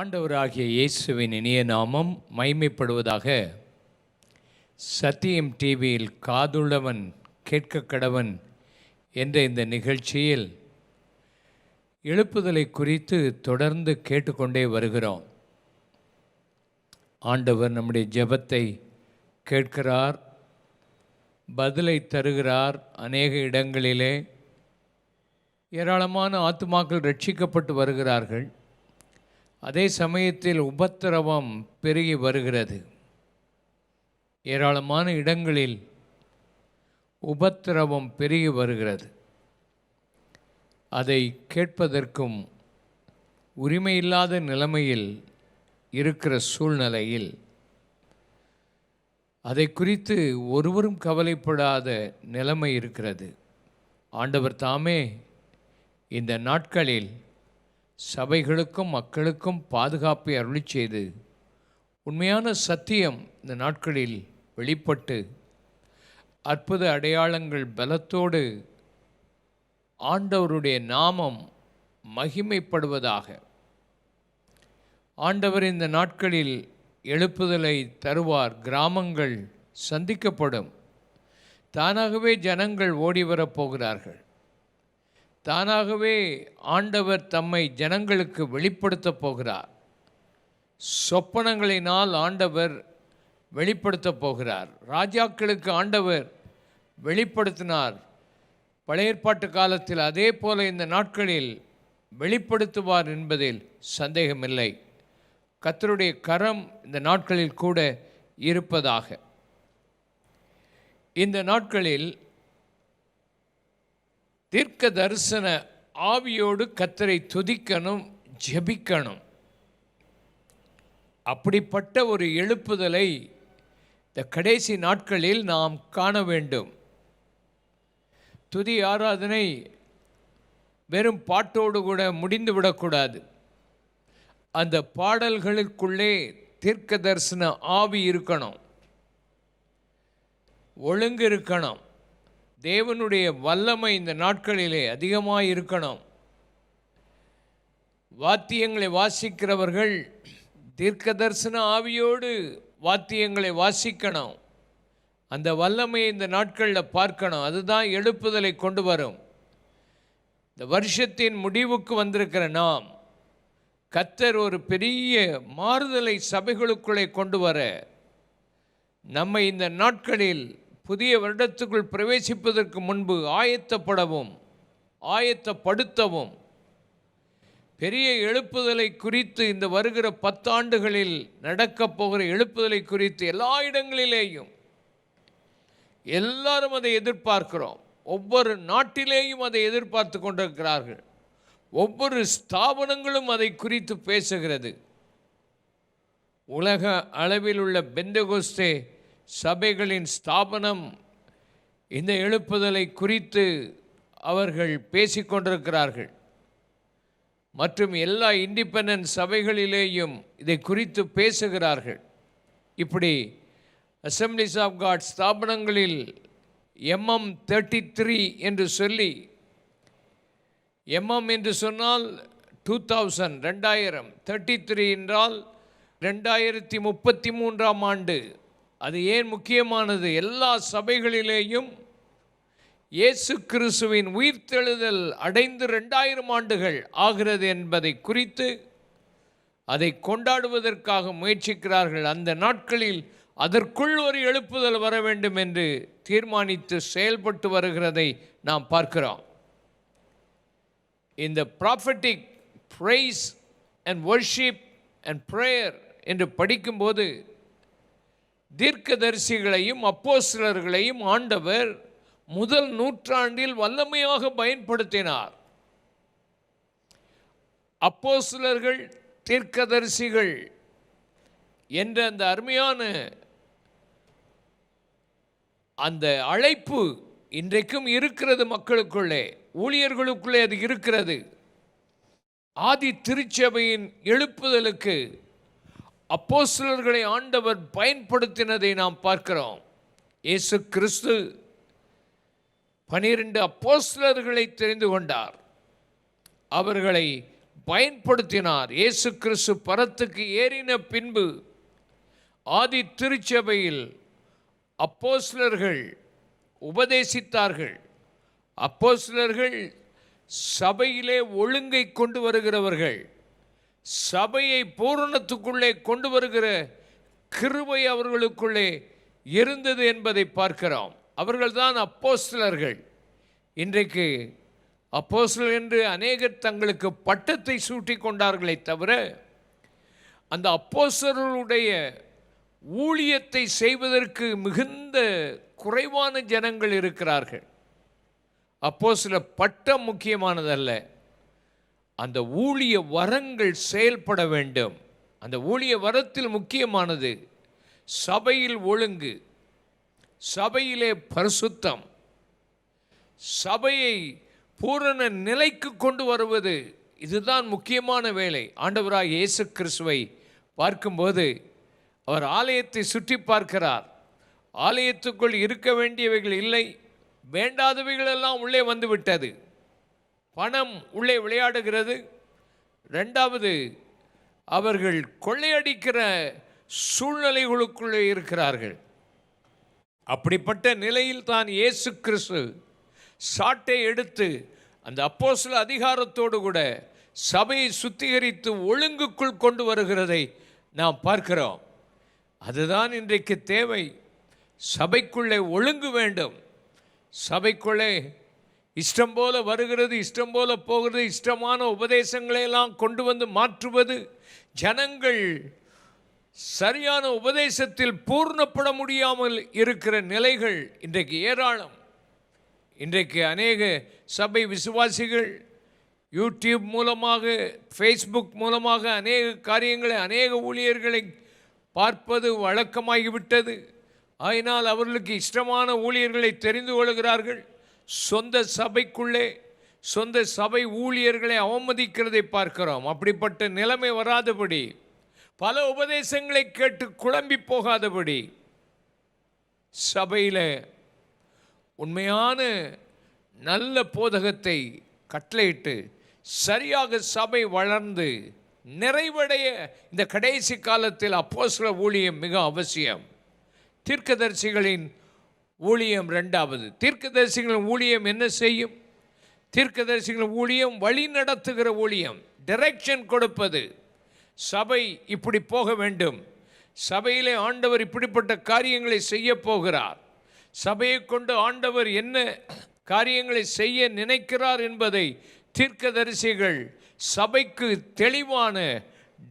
ஆண்டவராகிய இயேசுவின் இனிய நாமம் மைமைப்படுவதாக சத்தியம் டிவியில் காதுள்ளவன் கேட்க கடவன் என்ற இந்த நிகழ்ச்சியில் எழுப்புதலை குறித்து தொடர்ந்து கேட்டுக்கொண்டே வருகிறோம். ஆண்டவர் நம்முடைய ஜெபத்தை கேட்கிறார் பதிலை தருகிறார் அநேக இடங்களிலே. ஏராளமான ஆத்துமாக்கள் ரட்சிக்கப்பட்டு வருகிறார்கள். அதே சமயத்தில் உபத்திரவம் பெருகி வருகிறது. ஏராளமான இடங்களில் உபத்திரவம் பெருகி வருகிறது. அதை கேட்பதற்கும் உரிமையில்லாத நிலைமையில் இருக்கிற சூழ்நிலையில் அதை குறித்து ஒருவரும் கவலைப்படாத நிலைமை இருக்கிறது. ஆண்டவர் தாமே இந்த நாட்களில் சபைகளுக்கும் மக்களுக்கும் பாதுகாப்பை அருளி செய்து உண்மையான சத்தியம் இந்த நாட்களில் வெளிப்பட்டு அற்புத அடையாளங்கள் பலத்தோடு ஆண்டவருடைய நாமம் மகிமைப்படுவதாக. ஆண்டவர் இந்த நாட்களில் எழுப்புதலை தருவார் கிராமங்கள் சந்திக்கப்படும். தானாகவே ஜனங்கள் ஓடி வரப்போகிறார்கள் தானாகவே ஆண்டவர் தம்மை ஜனங்களுக்கு வெளிப்படுத்தப் போகிறார். சொப்பனங்களினால் ஆண்டவர் வெளிப்படுத்தப் போகிறார். ராஜாக்களுக்கு ஆண்டவர் வெளிப்படுத்தினார். பழைய ஏற்பாட்டு காலத்தில் அதே போல இந்த நாட்களில் வெளிப்படுத்துவார் என்பதில் சந்தேகமில்லை. கத்தருடைய கரம் இந்த நாட்களில் கூட இருப்பதாக. இந்த நாட்களில் தீர்க்க தரிசன ஆவியோடு கத்தரை துதிக்கணும் ஜெபிக்கணும். அப்படிப்பட்ட ஒரு எழுப்புதலை இந்த கடைசி நாட்களில் நாம் காண வேண்டும். துதி ஆராதனை வெறும் பாட்டோடு கூட முடிந்து விடக்கூடாது. அந்த பாடல்களுக்குள்ளே தீர்க்க தரிசன ஆவி இருக்கணும். ஒழுங்கு இருக்கணும். தேவனுடைய வல்லமை இந்த நாட்களிலே அதிகமாக இருக்கணும் வாத்தியங்களை வாசிக்கிறவர்கள் தீர்க்க தரிசன ஆவியோடு வாத்தியங்களை வாசிக்கணும். அந்த வல்லமையை இந்த நாட்களில் பார்க்கணும். அதுதான் எழுப்புதலை கொண்டு வரும். இந்த வருஷத்தின் முடிவுக்கு வந்திருக்கிற நாம் கத்தர் ஒரு பெரிய மாறுதலை சபைகளுக்குள்ளே கொண்டு வர நம்மை இந்த நாட்களில் புதிய வருடத்துக்குள் பிரவேசிப்பதற்கு முன்பு ஆயத்தப்படவும் ஆயத்தப்படுத்தவும். பெரிய எழுப்புதலை குறித்து இந்த வருகிற பத்தாண்டுகளில் நடக்கப் போகிற எழுப்புதலை குறித்து எல்லா இடங்களிலேயும் எல்லாரும் அதை எதிர்பார்க்கிறோம். ஒவ்வொரு நாட்டிலேயும் அதை எதிர்பார்த்து கொண்டிருக்கிறார்கள். ஒவ்வொரு ஸ்தாபனங்களும் அதை குறித்து பேசுகிறது. உலக அளவில் உள்ள பெந்தகோஸ்தே சபைகளின் ஸ்தாபனம் இந்த எழுப்புதலை குறித்து அவர்கள் பேசிக்கொண்டிருக்கிறார்கள் மற்றும் எல்லா இண்டிபெண்டன்ட் சபைகளிலேயும் இதை குறித்து பேசுகிறார்கள். இப்படி அசம்பிளிஸ் ஆஃப் காட் ஸ்தாபனங்களில் எம்எம் தேர்ட்டி த்ரீ என்று சொல்லி எம்எம் என்று சொன்னால் டூ தௌசண்ட் ரெண்டாயிரம் தேர்ட்டி த்ரீ என்றால் ரெண்டாயிரத்தி முப்பத்தி மூன்றாம் ஆண்டு அது ஏன் முக்கியமானது? எல்லா சபைகளிலேயும் இயேசு கிறிஸ்துவின் உயிர்த்தெழுதல் அடைந்து ரெண்டாயிரம் ஆண்டுகள் ஆகிறது என்பதை குறித்து அதை கொண்டாடுவதற்காக முயற்சிக்கிறார்கள். அந்த நாட்களில் அதற்குள் ஒரு எழுப்புதல் வர வேண்டும் என்று தீர்மானித்து செயல்பட்டு வருகிறதை நாம் பார்க்கிறோம். இந்த prophetic praise and worship and prayer என்று படிக்கும்போது தீர்க்கதரிசிகளையும் அப்போஸ்தலர்களையும் ஆண்டவர் முதல் நூற்றாண்டில் வல்லமையாக பயன்படுத்தினார். அப்போஸ்தலர்கள் தீர்க்கதரிசிகள் என்ற அந்த அருமையான அந்த அழைப்பு இன்றைக்கும் இருக்கிறது மக்களுக்குள்ளே ஊழியர்களுக்குள்ளே அது இருக்கிறது. ஆதி திருச்சபையின் எழுப்புதலுக்கு அப்போஸ்தலர்களை ஆண்டவர் பயன்படுத்தினதை நாம் பார்க்கிறோம். இயேசு கிறிஸ்து பனிரெண்டு அப்போஸ்லர்களை தெரிந்து கொண்டார். அவர்களை பயன்படுத்தினார். இயேசு கிறிஸ்து பரத்துக்கு ஏறின பின்பு ஆதி திருச்சபையில் அப்போஸ்லர்கள் உபதேசித்தார்கள். அப்போஸ்லர்கள் சபையிலே ஒழுங்கை கொண்டு வருகிறவர்கள். சபையை பூரணத்துக்குள்ளே கொண்டு வருகிற கிருபை அவர்களுக்குள்ளே இருந்தது என்பதை பார்க்கிறோம். அவர்கள்தான் அப்போஸ்தலர்கள். இன்றைக்கு அப்போஸ்லர் என்று அநேகர் தங்களுக்கு பட்டத்தை சூட்டிக் கொண்டார்களே தவிர அந்த அப்போஸ்தலர்களுடைய ஊழியத்தை செய்வதற்கு மிகுந்த குறைவான ஜனங்கள் இருக்கிறார்கள். அப்போ சில பட்டம் முக்கியமானதல்ல. அந்த ஊழிய வரங்கள் செயல்பட வேண்டும். அந்த ஊழிய வரத்தில் முக்கியமானது சபையில் ஒழுங்கு. சபையிலே பரிசுத்தம். சபையை பூரண நிலைக்கு கொண்டு வருவது இதுதான் முக்கியமான வேலை. ஆண்டவராக இயேசு கிறிஸ்துவை பார்க்கும்போது அவர் ஆலயத்தை சுற்றி பார்க்கிறார். ஆலயத்துக்குள் இருக்க வேண்டியவைகள் இல்லை. வேண்டாதவைகளெல்லாம் உள்ளே வந்துவிட்டது. பணம் உள்ளே விளையாடுகிறது. ரெண்டாவது அவர்கள் கொள்ளையடிக்கிற சூழ்நிலைகளுக்குள்ளே இருக்கிறார்கள். அப்படிப்பட்ட நிலையில் தான் இயேசு கிறிஸ்து சாட்டை எடுத்து அந்த அப்போஸ்தல அதிகாரத்தோடு கூட சபையை சுத்திகரித்து ஒழுங்குக்குள் கொண்டு வருகிறதை நாம் பார்க்கிறோம். அதுதான் இன்றைக்கு தேவை. சபைக்குள்ளே ஒழுங்கு வேண்டும். சபைக்குள்ளே இஷ்டம் போல வருகிறது இஷ்டம் போல போகிறது இஷ்டமான உபதேசங்களை எல்லாம் கொண்டு வந்து மாற்றுவது ஜனங்கள் சரியான உபதேசத்தில் பூர்ணப்பட முடியாமல் இருக்கிற நிலைகள் இன்றைக்கு ஏராளம். இன்றைக்கு அநேக சபை விசுவாசிகள் யூடியூப் மூலமாக ஃபேஸ்புக் மூலமாக அநேக காரியங்களை அநேக ஊழியர்களை பார்ப்பது வழக்கமாகிவிட்டது. ஆயினால் அவர்களுக்கு இஷ்டமான ஊழியர்களை தெரிந்து கொள்கிறார்கள். சொந்த சபைக்குள்ளே சொந்த சபை ஊழியர்களை அவமதிக்கிறதை பார்க்கிறோம். அப்படிப்பட்ட நிலைமை வராதபடி பல உபதேசங்களை கேட்டு குழம்பி போகாதபடி சபையில் உண்மையான நல்ல போதகத்தை கட்டளையிட்டு சரியாக சபை வளர்ந்து நிறைவடைய இந்த கடைசி காலத்தில் அப்போஸ்தல ஊழியம் மிக அவசியம். தீர்க்கதரிசிகளின் ஊழியம் ரெண்டாவது. தீர்க்கதரிசிகளின் ஊழியம் என்ன செய்யும்? தீர்க்கதரிசிகளின் ஊழியம் வழி நடத்துகிற ஊழியம் டிரெக்ஷன் கொடுப்பது. சபை இப்படி போக வேண்டும். சபையிலே ஆண்டவர் இப்படிப்பட்ட காரியங்களை செய்ய போகிறார். சபையை கொண்டு ஆண்டவர் என்ன காரியங்களை செய்ய நினைக்கிறார் என்பதை தீர்க்கதரிசிகள் சபைக்கு தெளிவான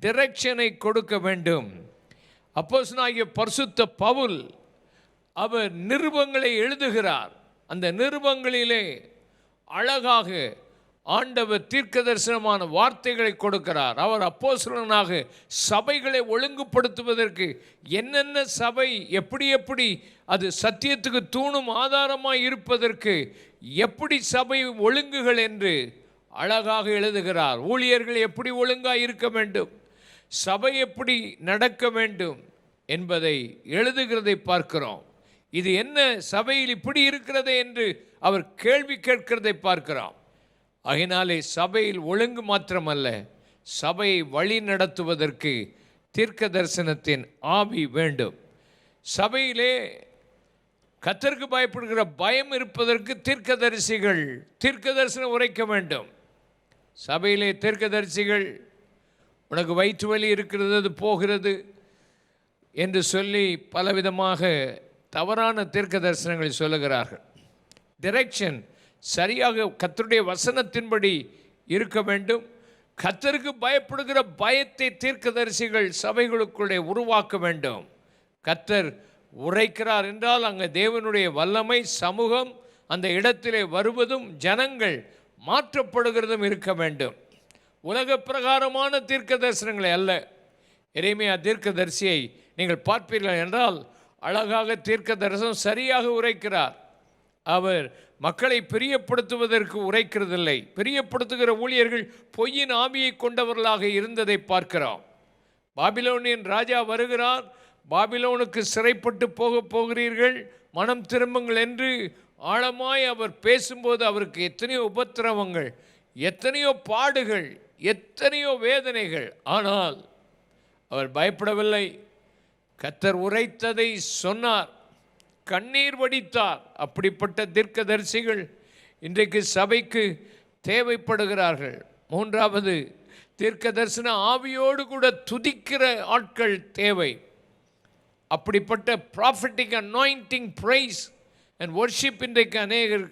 டிரெக்ஷனை கொடுக்க வேண்டும். அப்போஸ் நாகிய பரிசுத்த பவுல் அவர் நிருபங்களை எழுதுகிறார். அந்த நிருபங்களிலே அழகாக ஆண்டவர் தீர்க்க தரிசனமான வார்த்தைகளை கொடுக்கிறார். அவர் அப்போஸ்தலனாக சபைகளை ஒழுங்குபடுத்துவதற்கு என்னென்ன சபை எப்படி எப்படி அது சத்தியத்துக்கு தூணும் ஆதாரமாக இருப்பதற்கு எப்படி சபை ஒழுங்குகள் என்று அழகாக எழுதுகிறார். ஊழியர்கள் எப்படி ஒழுங்காக இருக்க வேண்டும்? சபை எப்படி நடக்க வேண்டும் என்பதை எழுதுகிறதை பார்க்கிறோம். இது என்ன சபையில் இப்படி இருக்கிறது என்று அவர் கேள்வி கேட்கிறதை பார்க்கிறார். அதனாலே சபையில் ஒழுங்கு மாத்திரமல்ல சபையை வழி நடத்துவதற்கு தீர்க்க தரிசனத்தின் ஆவி வேண்டும். சபையிலே கத்தருக்கு பயப்படுகிற பயம் இருப்பதற்கு தீர்க்கதரிசிகள் தீர்க்க தரிசனம் உரைக்க வேண்டும். சபையிலே தீர்க்கதரிசிகள் உனக்கு வயிற்று வலி இருக்கிறது அது போகிறது என்று சொல்லி பலவிதமாக தவறான தீர்க்க தரிசனங்களை சொல்லுகிறார்கள். டிரெக்ஷன் சரியாக கத்தருடைய வசனத்தின்படி இருக்க வேண்டும். கத்தருக்கு பயப்படுகிற பயத்தை தீர்க்கதரிசிகள் சபைகளுக்குள்ளே உருவாக்க வேண்டும். கத்தர் உரைக்கிறார் என்றால் அங்கே தேவனுடைய வல்லமை சமூகம் அந்த இடத்திலே வருவதும் ஜனங்கள் மாற்றப்படுகிறதும் இருக்க வேண்டும். உலக பிரகாரமான தீர்க்க தரிசனங்களை அல்ல. இறைமையா தீர்க்கதரிசியை நீங்கள் பார்ப்பீர்கள் என்றால் அழகாக தீர்க்க தரிசனம் சரியாக உரைக்கிறார். அவர் மக்களை பிரியப்படுத்துவதற்கு உரைக்கிறதில்லை. பிரியப்படுத்துகிற ஊழியர்கள் பொய்யின் ஆவியை கொண்டவர்களாக இருந்ததை பார்க்கிறோம். பாபிலோனியன் ராஜா வருகிறார். பாபிலோனுக்கு சிறைப்பட்டு போக போகிறீர்கள். மனம் திரும்புங்கள் என்று ஆழமாய் அவர் பேசும்போது அவருக்கு எத்தனையோ உபத்திரவங்கள் எத்தனையோ பாடுகள் எத்தனையோ வேதனைகள். ஆனால் அவர் பயப்படவில்லை. கத்தர் உரைத்ததை சொன்னார் கண்ணீர் வடித்தார். அப்படிப்பட்ட தீர்க்கதரிசிகள் இன்றைக்கு சபைக்கு தேவைப்படுகிறார்கள். மூன்றாவது தீர்க்க தரிசன ஆவியோடு கூட துதிக்கிற ஆட்கள் தேவை. அப்படிப்பட்ட prophetic anointing praise and worship இன்றைக்கு அநேகர்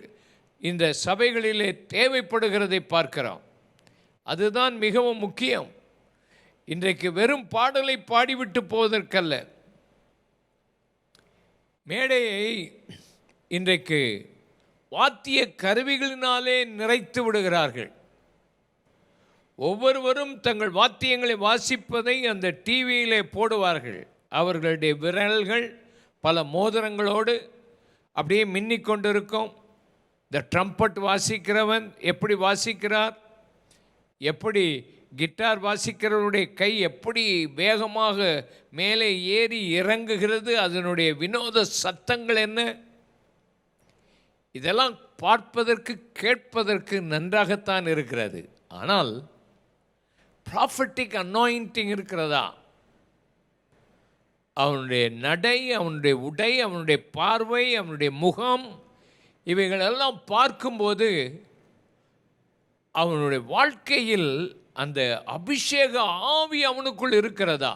இந்த சபைகளிலே தேவைப்படுகிறதை பார்க்கிறோம். அதுதான் மிகவும் முக்கியம். இன்றைக்கு வெறும் பாடலை பாடிவிட்டு போவதற்கல்ல. மேடையை இன்றைக்கு வாத்திய கருவிகளினாலே நிறைத்து விடுகிறார்கள். ஒவ்வொருவரும் தங்கள் வாத்தியங்களை வாசிப்பதை அந்த டிவியிலே போடுவார்கள். அவர்களுடைய விரல்கள் பல மோதிரங்களோடு அப்படியே மின்னிக் கொண்டிருக்கும். இந்த ட்ரம்பட் வாசிக்கிறவன் எப்படி வாசிக்கிறார்? எப்படி கிட்டார் வாசிக்கிறவருடைய கை எப்படி வேகமாக மேலே ஏறி இறங்குகிறது அதனுடைய வினோத சத்தங்கள் என்ன? இதெல்லாம் பார்ப்பதற்கு கேட்பதற்கு நன்றாகத்தான் இருக்கிறது. ஆனால் ப்ராஃபட்டிக் அனாயிண்டிங் இருக்கிறதா? அவனுடைய நடை அவனுடைய உடை அவனுடைய பார்வை அவனுடைய முகம் இவைகளெல்லாம் பார்க்கும்போது அவனுடைய வாழ்க்கையில் அந்த அபிஷேக ஆவி அவனுக்குள் இருக்கிறதா?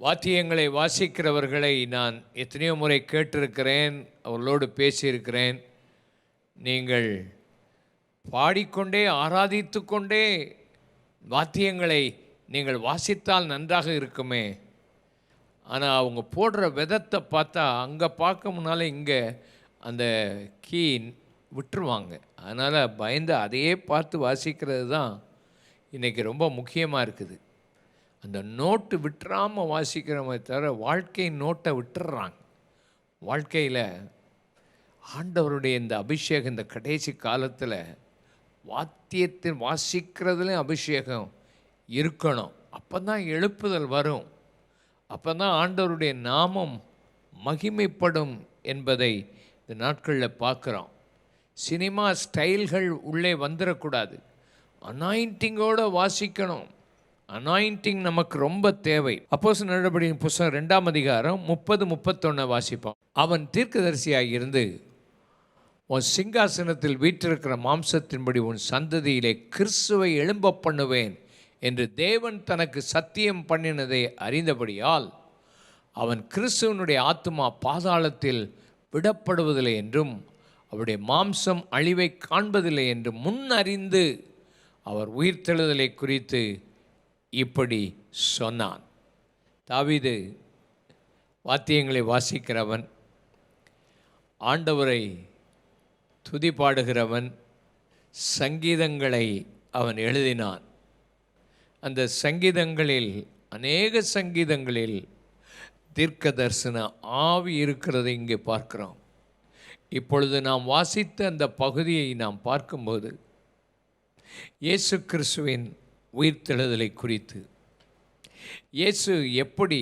வாத்தியங்களை வாசிக்கிறவர்களை நான் எத்தனையோ முறை கேட்டிருக்கிறேன் அவர்களோடு பேசியிருக்கிறேன். நீங்கள் பாடிக்கொண்டே ஆராதித்து கொண்டே வாத்தியங்களை நீங்கள் வாசித்தால் நன்றாக இருக்குமே. ஆனால் அவங்க போடுற விதத்தை பார்த்தா அங்கே பார்க்க முன்னால் இங்கே அந்த கீ விட்டுருவாங்க. அதனால் பயந்து அதையே பார்த்து வாசிக்கிறது தான் இன்றைக்கி ரொம்ப முக்கியமாக இருக்குது. அந்த நோட்டு விட்டுறாமல் வாசிக்கிறவங்க தவிர வாழ்க்கை நோட்டை விட்டுடுறாங்க வாழ்க்கையில் ஆண்டவருடைய இந்த அபிஷேகம் இந்த கடைசி காலத்தில் வாத்தியத்தின் வாசிக்கிறதுலேயும் அபிஷேகம் இருக்கணும். அப்போ தான் எழுப்புதல் வரும். அப்போ தான் ஆண்டவருடைய நாமம் மகிமைப்படும் என்பதை இந்த நாட்களில் பார்க்குறோம். சினிமா ஸ்டைல்கள் உள்ளே வந்துடக்கூடாது அனாயிண்டிங்கோடு வாசிக்கணும். அனாயிண்டிங் நமக்கு ரொம்ப தேவை. அப்போஸ் நடபடியின் புஸ்தகம் ரெண்டாம் அதிகாரம் முப்பது முப்பத்தொன்று வாசிப்போம். அவன் தீர்க்கதரிசியாக இருந்து உன் சிங்காசனத்தில் வீற்றிருக்கிற மாம்சத்தின்படி உன் சந்ததியிலே கிறிஸ்துவை எழும்ப பண்ணுவேன் என்று தேவன் தனக்கு சத்தியம் பண்ணினதை அறிந்தபடியால் அவன் கிறிஸ்துவனுடைய ஆத்மா பாதாளத்தில் விடப்படுவதில்லை என்றும் அவருடைய மாம்சம் அழிவை காண்பதில்லை என்று முன் அறிந்து அவர் உயிர்த்தெழுதலை குறித்து இப்படி சொன்னான். தாவிது வாத்தியங்களை வாசிக்கிறவன் ஆண்டவரை துதி பாடுகிறவன் சங்கீதங்களை அவன் எழுதினான். அந்த சங்கீதங்களில் அநேக சங்கீதங்களில் தீர்க்க தரிசன ஆவி இருக்கிறதை இங்கே பார்க்கிறோம். இப்பொழுது நாம் வாசித்த அந்த பகுதியை நாம் பார்க்கும்போது இயேசு கிறிஸ்துவின் உயிர்த்தெழுதலை குறித்து. இயேசு எப்படி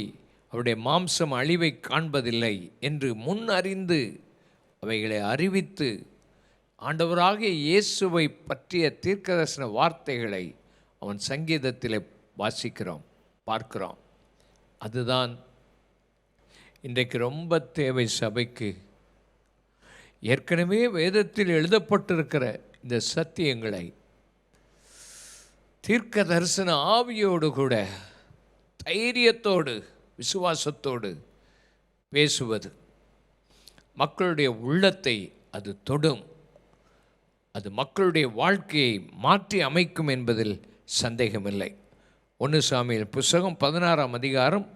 அவருடைய மாம்சம் அழிவை காண்பதில்லை என்று முன் அறிந்து அவைகளை அறிவித்து ஆண்டவராகிய இயேசுவை பற்றிய தீர்க்கதர்சன வார்த்தைகளை அவன் சங்கீதத்தில் வாசிக்கிறோம் பார்க்கிறோம். அதுதான் இன்றைக்கு ரொம்ப தேவை சபைக்கு ஏற்கனவே வேதத்தில் எழுதப்பட்டிருக்கிற இந்த சத்தியங்களை தீர்க்க தரிசன ஆவியோடு கூட தைரியத்தோடு விசுவாசத்தோடு பேசுவது. மக்களுடைய உள்ளத்தை அது தொடும். அது மக்களுடைய வாழ்க்கையை மாற்றி அமைக்கும் என்பதில் சந்தேகமில்லை. ஒன்று சாமியில் புஸ்தகம் பதினாறாம் அதிகாரம்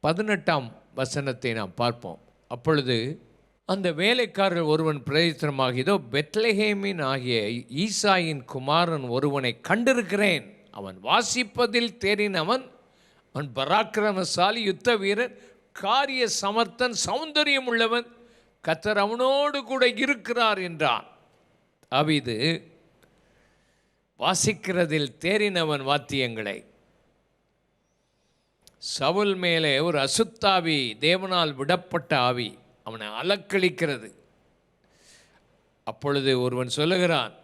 பதினெட்டாம் வசனத்தை நாம் பார்ப்போம். அப்பொழுது அந்த வேலைக்காரர் ஒருவன் பிரயோஜனமாக இதோ பெத்லஹேமின் ஆகிய ஈசாயின் குமாரன் ஒருவனை கண்டிருக்கிறேன். அவன் வாசிப்பதில் தேறினவன் அவன் பராக்கிரமசாலி யுத்த வீரன் காரிய சமர்த்தன் சௌந்தரியம் உள்ளவன் கத்தர் அவனோடு கூட இருக்கிறார் என்றான். அவிது வாசிக்கிறதில் தேறினவன் வாத்தியங்களை. சவுல் மேலே ஒரு அசுத்தாவி தேவனால் விடப்பட்ட ஆவி. அவனை அலக்களிக்கிறது அப்பொழுது ஒருவன் சொல்லுகிறான்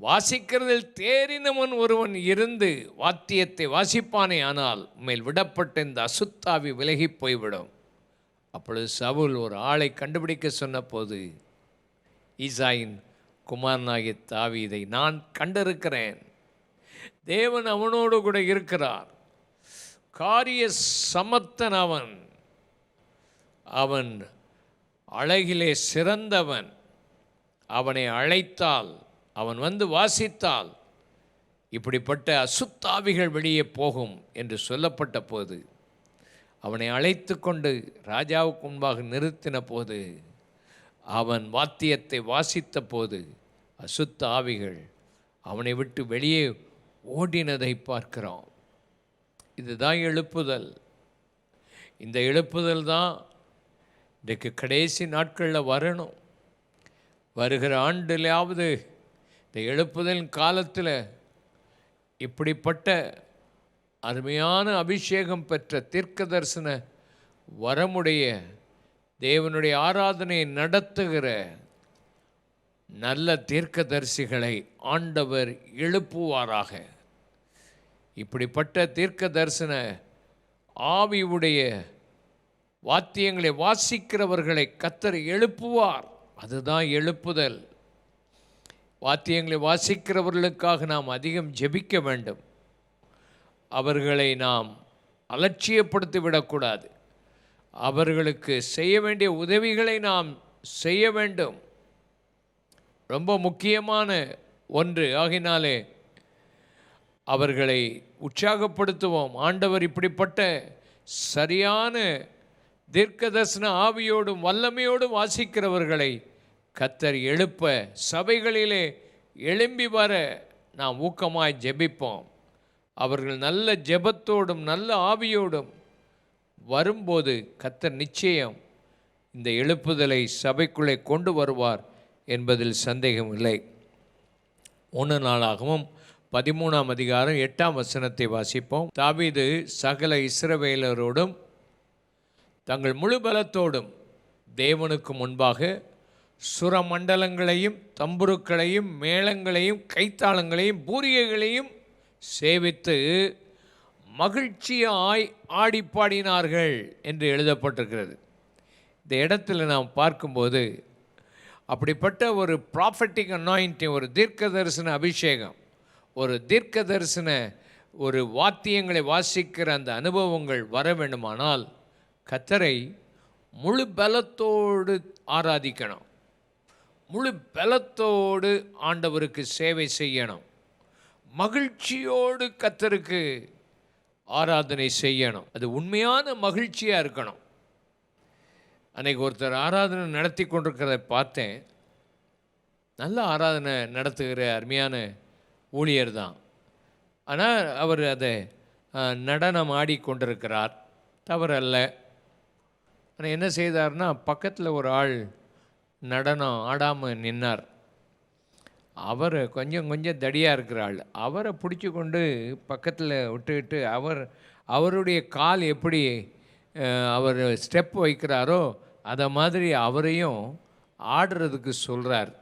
வாசிக்கிறதில் தேறினவன் ஒருவன் இருந்து வாத்தியத்தை வாசிப்பானே ஆனால் மேல் விடப்பட்ட இந்த அசுத்தாவி விலகி போய்விடும். அப்பொழுது சவுல் ஒரு ஆளை கண்டுபிடிக்க சொன்னபோது ஈசாயின் குமாரனாகிய தாவீதை நான் கண்டிருக்கிறேன் தேவன் அவனோடு கூட இருக்கிறார். காரிய சமத்தன் அவன். அவன் அழகிலே சிறந்தவன். அவனை அழைத்தால் அவன் வந்து வாசித்தால் இப்படிப்பட்ட அசுத்தாவிகள் வெளியே போகும் என்று சொல்லப்பட்ட போது அவனை அழைத்து கொண்டு ராஜாவுக்கு முன்பாக நிறுத்தின போது அவன் வாத்தியத்தை வாசித்த போது அசுத்த ஆவிகள் அவனை விட்டு வெளியே ஓடினதை பார்க்கிறோம் இதுதான் எழுப்புதல். இந்த எழுப்புதல் தான் இன்றைக்கு கடைசி நாட்களில் வரணும். வருகிற ஆண்டுலையாவது இந்த எழுப்புதல் காலத்தில் இப்படிப்பட்ட அருமையான அபிஷேகம் பெற்ற தீர்க்க தரிசன வரமுடைய தேவனுடைய ஆராதனையை நடத்துகிற நல்ல தீர்க்கதரிசிகளை ஆண்டவர் எழுப்புவாராக. இப்படிப்பட்ட தீர்க்க தரிசன ஆவியுடைய வாத்தியங்களை வாசிக்கிறவர்களை கத்தர் எழுப்புவார். அதுதான் எழுப்புதல். வாத்தியங்களை வாசிக்கிறவர்களுக்காக நாம் அதிகம் ஜெபிக்க வேண்டும். அவர்களை நாம் அலட்சியப்படுத்தி விடக்கூடாது அவர்களுக்கு செய்ய வேண்டிய உதவிகளை நாம் செய்ய வேண்டும். ரொம்ப முக்கியமான ஒன்று. ஆகினாலே அவர்களை உற்சாகப்படுத்துவோம். ஆண்டவர் இப்படிப்பட்ட சரியான தீர்க்கதர்சன ஆவியோடும் வல்லமையோடும் வாசிக்கிறவர்களை கத்தர் எழுப்ப சபைகளிலே எழும்பி வர நாம் ஊக்கமாய் ஜெபிப்போம். அவர்கள் நல்ல ஜெபத்தோடும் நல்ல ஆவியோடும் வரும்போது கத்தர் நிச்சயம் இந்த எழுப்புதலை சபைக்குள்ளே கொண்டு வருவார் என்பதில் சந்தேகம் இல்லை. ஒன்று நாளாகவும் பதிமூணாம் அதிகாரம் எட்டாம் வசனத்தை வாசிப்போம். தாவீது சகல இஸ்ரவேலரோடும் தங்கள் முழு பலத்தோடும் தேவனுக்கு முன்பாக சுரமண்டலங்களையும் தம்புருக்களையும் மேளங்களையும் கைத்தாளங்களையும் பூரியைகளையும் சேவித்து மகிழ்ச்சியாய் ஆடிப்பாடினார்கள் என்று எழுதப்பட்டிருக்கிறது. இந்த இடத்துல நாம் பார்க்கும்போது அப்படிப்பட்ட ஒரு ப்ராஃபட்டிக் அனாயிண்டிங் ஒரு தீர்க்க தரிசன அபிஷேகம் ஒரு தீர்க்க தரிசன ஒரு வாத்தியங்களை வாசிக்கிற அந்த அனுபவங்கள் வர வேண்டுமானால் கத்தரை முழு பலத்தோடு ஆராதிக்கணும். முழு பலத்தோடு ஆண்டவருக்கு சேவை செய்யணும். மகிழ்ச்சியோடு கத்தருக்கு ஆராதனை செய்யணும். அது உண்மையான மகிழ்ச்சியாக இருக்கணும். அன்னைக்கு ஒருத்தர் ஆராதனை நடத்தி கொண்டிருக்கிறத பார்த்தேன். நல்ல ஆராதனை நடத்துகிற அருமையான ஊழியர் தான். ஆனால் அவர் அதை நடனம் ஆடிக்கொண்டிருக்கிறார். தவறல்ல. ஆனால் என்ன செய்தார்னா பக்கத்தில் ஒரு ஆள் நடனம் ஆடாமல் நின்னார். அவர் கொஞ்சம் கொஞ்சம் தடியாக இருக்கிற ஆள். அவரை பிடிச்சி கொண்டு பக்கத்தில் விட்டுக்கிட்டு அவர் அவருடைய கால் எப்படி அவர் ஸ்டெப் வைக்கிறாரோ அதை மாதிரி அவரையும் ஆடுறதுக்கு சொல்கிறார்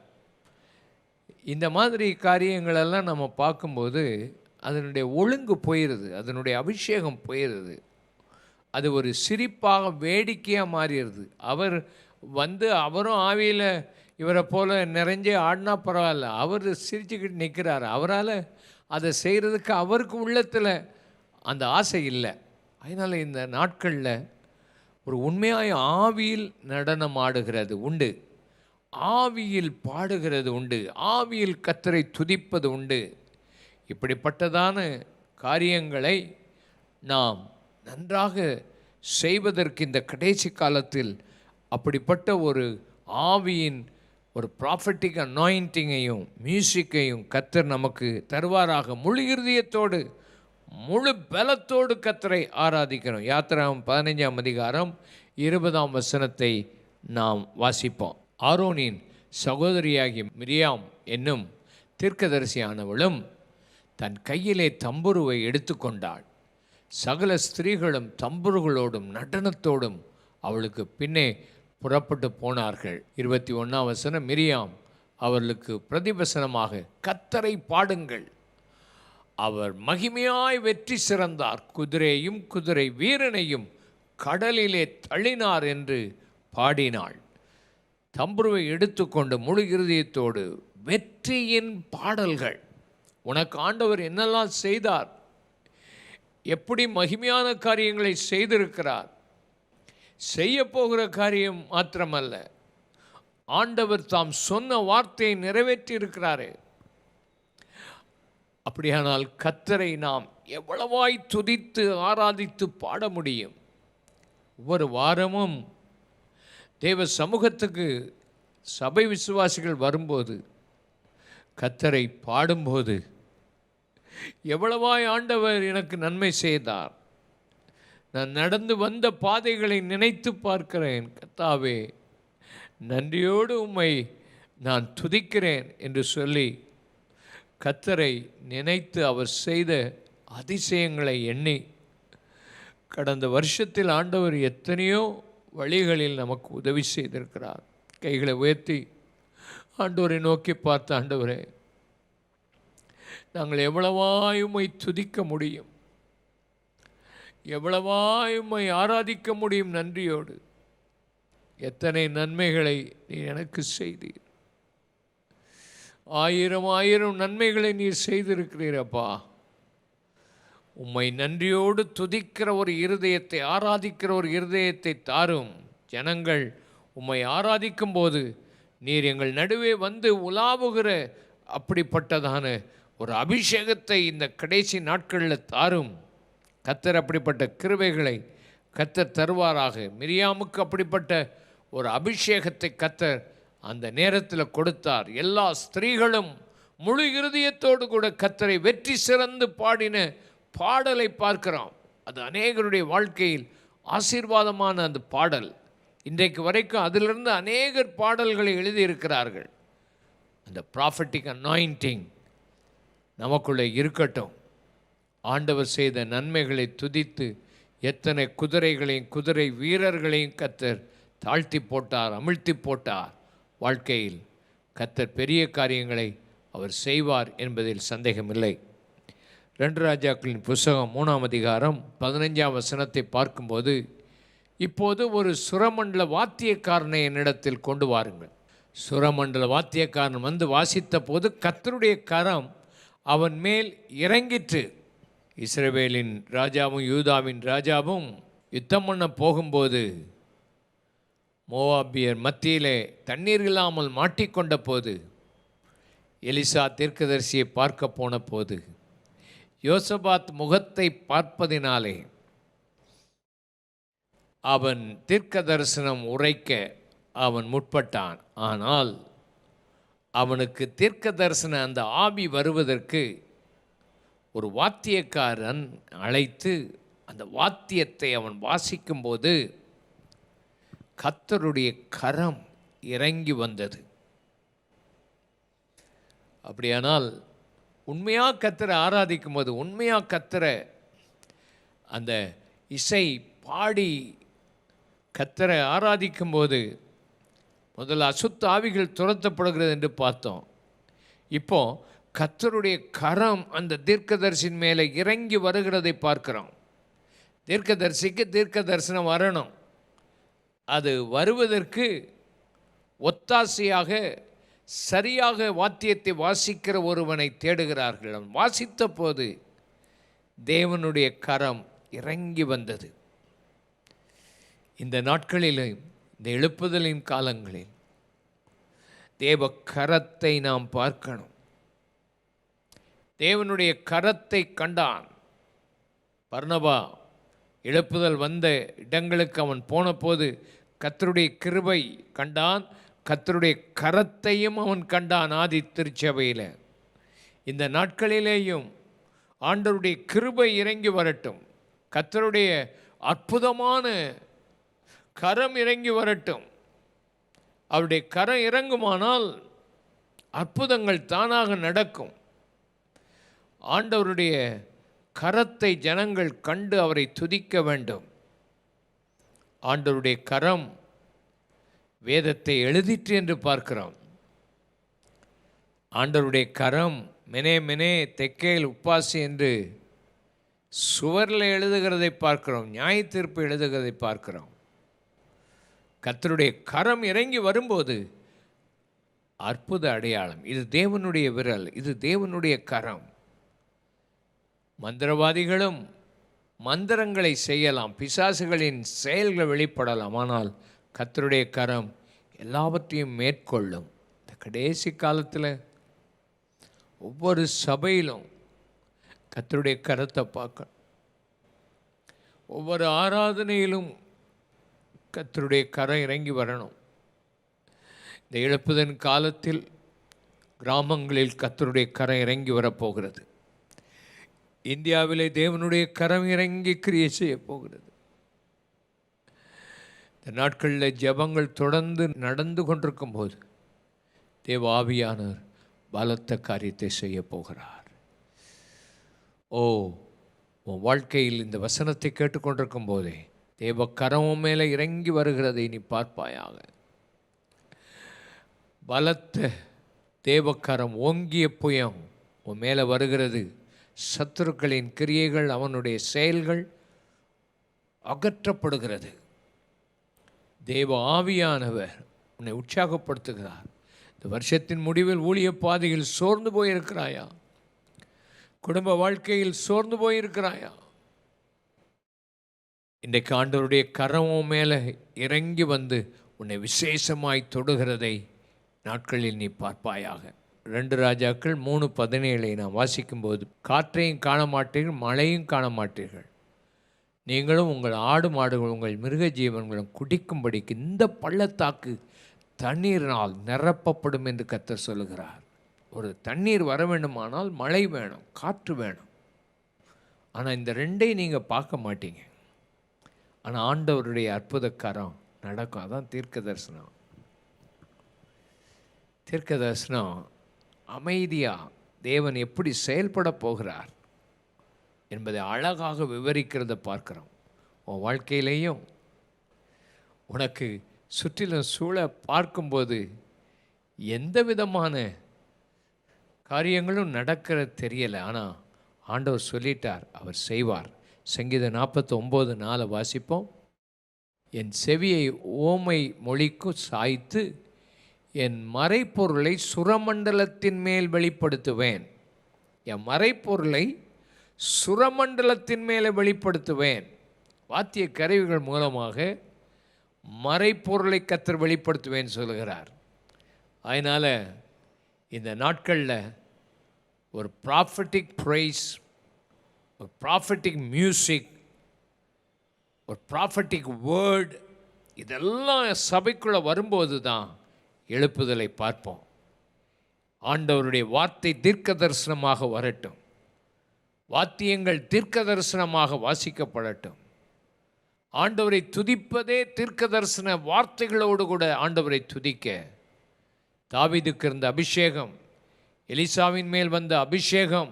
இந்த மாதிரி காரியங்களெல்லாம் நம்ம பார்க்கும்போது அதனுடைய ஒழுங்கு போயிடுது அதனுடைய அபிஷேகம் போயிடுது அது ஒரு சிரிப்பாக வேடிக்கையாக மாறிடுது. அவர் வந்து அவரும் ஆவியில் இவரை போல் நிறைஞ்சே ஆடினா பரவாயில்ல. அவர் சிரிச்சுக்கிட்டு நிற்கிறார் அவரால் அதை செய்கிறதுக்கு அவருக்கு உள்ளத்தில் அந்த ஆசை இல்லை. அதனால் இந்த நாட்களில் ஒரு உண்மையாய் ஆவியில் நடனம் ஆடுகிறது உண்டு. ஆவியில் பாடுகிறது உண்டு. ஆவியில் கத்தரை துதிப்பது உண்டு. இப்படிப்பட்டதான காரியங்களை நாம் நன்றாக செய்வதற்கு இந்த கடைசி காலத்தில் அப்படிப்பட்ட ஒரு ஆவியின் ஒரு ப்ராஃபட்டிக் அனாயிண்டிங்கையும் மியூசிக்கையும் கத்தர் நமக்கு தருவாராக. முழு இருதயத்தோடு முழு பலத்தோடு கத்தரை ஆராதிக்கிறோம். யாத்திராம் பதினைஞ்சாம் அதிகாரம் இருபதாம் வசனத்தை நாம் வாசிப்போம். ஆரோனின் சகோதரியாகிய மிரியாம் என்னும் தீர்க்கதரிசியானவளும் தன் கையிலே தம்புருவை எடுத்துக்கொண்டாள். சகல ஸ்திரீகளும் தம்புருகளோடும் நடனத்தோடும் அவளுக்கு பின்னே புறப்பட்டு போனார்கள். இருபத்தி ஒன்றாம் வசனம் மிரியாம் அவர்களுக்கு பிரதிபசனமாக கத்தரை பாடுங்கள். அவர் மகிமையாய் வெற்றி சிறந்தார். குதிரையும் குதிரை வீரனையும் கடலிலே தள்ளினார் என்று பாடினாள். தம்புருவை எடுத்துக்கொண்டு முழு இருதயத்தோடு வெற்றியின் பாடல்கள். உனக்கு ஆண்டவர் என்னெல்லாம் செய்தார்? எப்படி மகிமையான காரியங்களை செய்திருக்கிறார்? செய்ய போகிற காரியம் மாத்திரமல்ல. ஆண்டவர் தாம் சொன்ன வார்த்தையை நிறைவேற்றி இருக்கிறாரே அப்படியானால் கத்தரை நாம் எவ்வளவாய் துதித்து ஆராதித்து பாட முடியும்? ஒவ்வொரு வாரமும் தேவ சமூகத்துக்கு சபை விசுவாசிகள் வரும்போது கத்தரை பாடும்போது எவ்வளவாய் ஆண்டவர் எனக்கு நன்மை செய்தார். நான் நடந்து வந்த பாதைகளை நினைத்து பார்க்கிறேன் கத்தாவே நன்றியோடு உம்மை நான் துதிக்கிறேன் என்று சொல்லி கத்தரை நினைத்து அவர் செய்த அதிசயங்களை எண்ணி கடந்த வருஷத்தில் ஆண்டவர் எத்தனையோ வழிகளில் நமக்கு உதவி செய்திருக்கிறார். கைகளை உயர்த்தி ஆண்டவரை நோக்கி பார்த்த ஆண்டவரே நாங்கள் எவ்வளவாய் உம்மை துதிக்க முடியும்? எவ்வளவாய் உம்மை ஆராதிக்க முடியும் நன்றியோடு? எத்தனை நன்மைகளை நீ எனக்கு செய்தீர். ஆயிரம் ஆயிரம் நன்மைகளை நீர் செய்திருக்கிறீரப்பா உம்மை நன்றியோடு துதிக்கிற ஒரு இருதயத்தை ஆராதிக்கிற ஒரு இருதயத்தை தாரும் ஜனங்கள் உம்மை ஆராதிக்கும் போது நீர் எங்கள் நடுவே வந்து உலாவுகிற அப்படிப்பட்டதான ஒரு அபிஷேகத்தை இந்த கடைசி நாட்களில் தாரும். கத்தர் அப்படிப்பட்ட கிருவைகளை கத்தர் தருவாராக. மிரியாமுக்கு அப்படிப்பட்ட ஒரு அபிஷேகத்தை கத்தர் அந்த நேரத்தில் கொடுத்தார். எல்லா ஸ்திரீகளும் முழு இருதயத்தோடு கூட கத்தரை வெற்றி சிறந்து பாடின பாடலை பார்க்கிறோம் அது அநேகருடைய வாழ்க்கையில் ஆசீர்வாதமான அந்த பாடல். இன்றைக்கு வரைக்கும் அதிலிருந்து அநேகர் பாடல்களை எழுதியிருக்கிறார்கள். அந்த ப்ராஃபட்டிக் அனாயிண்டிங் நமக்குள்ளே இருக்கட்டும். ஆண்டவர் செய்த நன்மைகளை துதித்து எத்தனை குதிரைகளையும் குதிரை வீரர்களையும் கத்தர் தாழ்த்தி போட்டார் அமிழ்த்தி போட்டார். வாழ்க்கையில் கத்தர் பெரிய காரியங்களை அவர் செய்வார் என்பதில் சந்தேகமில்லை. ரெண்டு ராஜாக்களின் புஸ்தகம் மூணாம் அதிகாரம் பதினஞ்சாம் வசனத்தை பார்க்கும்போது இப்போது ஒரு சுரமண்டல வாத்தியக்காரனை என்னிடத்தில் கொண்டு வாருங்கள். சுரமண்டல வாத்தியக்காரன் வந்து வாசித்த போது கத்தருடைய கரம் அவன் மேல் இறங்கிற்று. இஸ்ரவேலின் ராஜாவும் யூதாவின் ராஜாவும் யுத்தம் பண்ண போகும்போது மோவாபியர் மத்தியிலே தண்ணீர் இல்லாமல் மாட்டிக்கொண்ட போது எலிசா தீர்க்கதரிசியை பார்க்க போன போது யோசபாத் முகத்தை பார்ப்பதினாலே அவன் தீர்க்க தரிசனம் உரைக்க அவன் முற்பட்டான். ஆனால் அவனுக்கு தீர்க்க தரிசன அந்த ஆவி வருவதற்கு ஒரு வாத்தியக்காரன் அழைத்து அந்த வாத்தியத்தை அவன் வாசிக்கும்போது கத்தருடைய கரம் இறங்கி வந்தது. அப்படியானால் உண்மையாக கத்தரை ஆராதிக்கும் போது உண்மையாக கத்தரை அந்த இசை பாடி கத்தரை ஆராதிக்கும் போது முதல்ல அசுத்த ஆவிகள் துரத்தப்படுகிறது என்று பார்த்தோம். இப்போ கத்தருடைய கரம் அந்த தீர்க்கதரிசின் மேலே இறங்கி வருகிறதை பார்க்கிறோம். தீர்க்கதரிசிக்கு தீர்க்க தரிசனம் வரணும். அது வருவதற்கு ஒத்தாசையாக சரியாக வாத்தியத்தை வாசிக்கிற ஒருவனை தேடுகிறார்கள். அவன் வாசித்த போது தேவனுடைய கரம் இறங்கி வந்தது. இந்த நாட்களிலும் இந்த எழுப்புதலின் காலங்களில் தேவ கரத்தை நாம் பார்க்கணும். தேவனுடைய கரத்தை கண்டான். பர்ணபா எழுப்புதல் வந்த இடங்களுக்கு அவன் போன போது கத்தருடைய கிருபை கண்டான் கத்தருடைய கரத்தையும் அவன் கண்டான் ஆதி திருச்சபையில். இந்த நாட்களிலேயும் ஆண்டருடைய கிருபை இறங்கி வரட்டும். கத்தருடைய அற்புதமான கரம் இறங்கி வரட்டும். அவருடைய கரம் இறங்குமானால் அற்புதங்கள் தானாக நடக்கும். ஆண்டவருடைய கரத்தை ஜனங்கள் கண்டு அவரை துதிக்க வேண்டும். ஆண்டவருடைய கரம் வேதத்தை எழுதிற்று என்று பார்க்கிறோம். ஆண்டவருடைய கரம் மெனே மெனே தெக்கேல் உப்பாசி என்று சுவரில் எழுதுகிறதை பார்க்கிறோம். நியாயத்தீர்ப்பு எழுதுகிறதை பார்க்கிறோம். கத்தருடைய கரம் இறங்கி வரும்போது அற்புத அடையாளம். இது தேவனுடைய விரல் இது தேவனுடைய கரம். மந்திரவாதிகளும் மந்திரங்களை செய்யலாம் பிசாசுகளின் செயல்கள் வெளிப்படலாம் ஆனால் கத்தருடைய கரம் எல்லாவற்றையும் மேற்கொள்ளும். இந்த கடைசி காலத்தில் ஒவ்வொரு சபையிலும் கத்தருடைய கரத்தை பார்க்க ஒவ்வொரு ஆராதனையிலும் கத்தருடைய கரம் இறங்கி வரணும். இந்த இழப்புதன் காலத்தில் கிராமங்களில் கத்தருடைய கரம் இறங்கி வரப்போகிறது. இந்தியாவிலே தேவனுடைய கரம் இறங்கி கிரியை செய்ய போகிறது. இந்த நாட்களில் ஜெபங்கள் தொடர்ந்து நடந்து கொண்டிருக்கும் போது தேவ ஆவியானவர் பலத்த காரியத்தை செய்ய போகிறார். ஓ உன் வாழ்க்கையில் இந்த வசனத்தை கேட்டுக்கொண்டிருக்கும் போதே தேவ கரமும் மேலே இறங்கி வருகிறதை நீ பார்ப்பாயாக. பலத்த தேவக்கரம் ஓங்கிய புயம் உன் மேலே வருகிறது. சத்துருக்களின் கிரியைகள் அவனுடைய செயல்கள் அகற்றப்படுகிறது. தேவ ஆவியானவர் உன்னை உற்சாகப்படுத்துகிறார். இந்த வருஷத்தின் முடிவில் ஊழிய பாதையில் சோர்ந்து போயிருக்கிறாயா? குடும்ப வாழ்க்கையில் சோர்ந்து போயிருக்கிறாயா? இன்றைக்கு ஆண்டவருடைய கரமும் மேலே இறங்கி வந்து உன்னை விசேஷமாய் தொடுகிறதை நாட்களில் நீ பார்ப்பாயாக. ரெண்டு ராஜாக்கள் மூணு பதினேழை நான் வாசிக்கும்போது காற்றையும் காண மாட்டீர்கள் மழையும் காண மாட்டீர்கள் நீங்களும் உங்கள் ஆடு மாடுகள் உங்கள் மிருக ஜீவன்களும் குடிக்கும்படிக்கு இந்த பள்ளத்தாக்கு தண்ணீரினால் நிரப்பப்படும் என்று கத்தர் சொல்லுகிறார். ஒரு தண்ணீர் வர வேண்டுமானால் மழை வேணும் காற்று வேணும். ஆனால் இந்த ரெண்டையும் நீங்கள் பார்க்க மாட்டீங்க. ஆனால் ஆண்டவருடைய அற்புதக்காரம் நடக்கும். அதான் தீர்க்க தரிசனம் தீர்க்க தரிசனம் அமைதியாக தேவன் எப்படி செயல்பட போகிறார் என்பதை அழகாக விவரிக்கிறத பார்க்குறோம். உன் வாழ்க்கையிலையும் உனக்கு சுற்றிலும் சூழ பார்க்கும்போது எந்த விதமான காரியங்களும் நடக்கிற தெரியலை. ஆனால் ஆண்டவர் சொல்லிட்டார் அவர் செய்வார். சங்கீதம் நாற்பத்தி ஒம்பது நாளை வாசிப்போம். என் செவியை ஓமை மொழிக்கு சாய்த்து என் மறைப்பொருளை சுரமண்டலத்தின் மேல் வெளிப்படுத்துவேன். என் மறைப்பொருளை சுரமண்டலத்தின் மேலே வெளிப்படுத்துவேன். வாத்திய கருவிகள் மூலமாக மறைப்பொருளை கத்தர் வெளிப்படுத்துவேன் சொல்கிறார் அதனால் இந்த நாட்களில் ஒரு ப்ராஃபட்டிக் ப்ரைஸ் ஒரு ப்ராஃபட்டிக் மியூசிக் ஒரு ப்ராஃபட்டிக் வேர்ட் இதெல்லாம் சபைக்குள்ளே வரும்போது தான் எழுப்புதலை பார்ப்போம். ஆண்டவருடைய வார்த்தை தீர்க்க தரிசனமாக வரட்டும். வாத்தியங்கள் தீர்க்க தரிசனமாக வாசிக்கப்படட்டும். ஆண்டவரை துதிப்பதே தீர்க்க தரிசன வார்த்தைகளோடு கூட ஆண்டவரை துதிக்க. தாவிதுக்கு இருந்த அபிஷேகம் எலிசாவின் மேல் வந்த அபிஷேகம்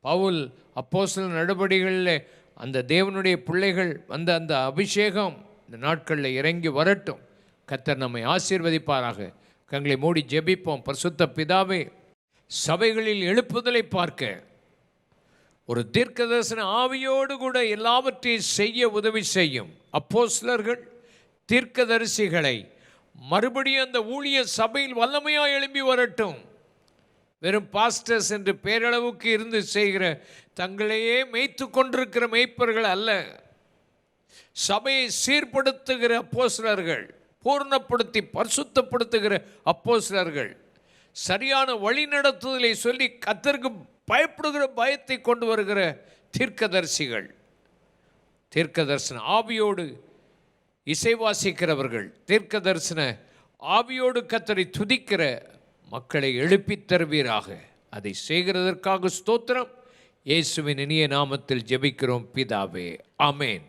பவுல் அப்போஸ்தலர் நடவடிக்கைகளில் அந்த தேவனுடைய பிள்ளைகள் வந்த அந்த அபிஷேகம் இந்த நாட்களில் இறங்கி வரட்டும். கத்தர் நம்மை ஆசீர்வதிப்பாராக. கங்களை மூடி ஜெபிப்போம். பரிசுத்த பிதாவே சபைகளில் எழுப்புதலை பார்க்க. ஒரு தீர்க்கதரிசன ஆவியோடு கூட எல்லாவற்றையும் செய்ய உதவி செய்யும் அப்போஸ்லர்கள் தீர்க்கதரிசிகளை மறுபடியும் அந்த ஊழிய சபையில் வல்லமையாக எழும்பி வரட்டும். வெறும் பாஸ்டர்ஸ் என்று பேரளவுக்கு இருந்து செய்கிற தங்களையே மேய்த்து கொண்டிருக்கிற மேய்ப்பர்கள் அல்ல. சபையை சீர்படுத்துகிற அப்போசிலர்கள் பூர்ணப்படுத்தி பரிசுத்தப்படுத்துகிற அப்போசிலர்கள் சரியான வழிநடத்துதலை சொல்லி கத்தருக்கு பயப்படுகிற பயத்தை கொண்டு வருகிற தீர்க்கதரிசிகள். தீர்க்கதரிசன ஆவியோடு இசைவாசிக்கிறவர்கள் தீர்க்க தரிசன ஆவியோடு கத்தரை துதிக்கிற மக்களை எழுப்பித் தருவீராக. அதை செய்கிறதற்காக ஸ்தோத்திரம். இயேசுவின் இனிய நாமத்தில் ஜெபிக்கிறோம் பிதாவே. ஆமேன்.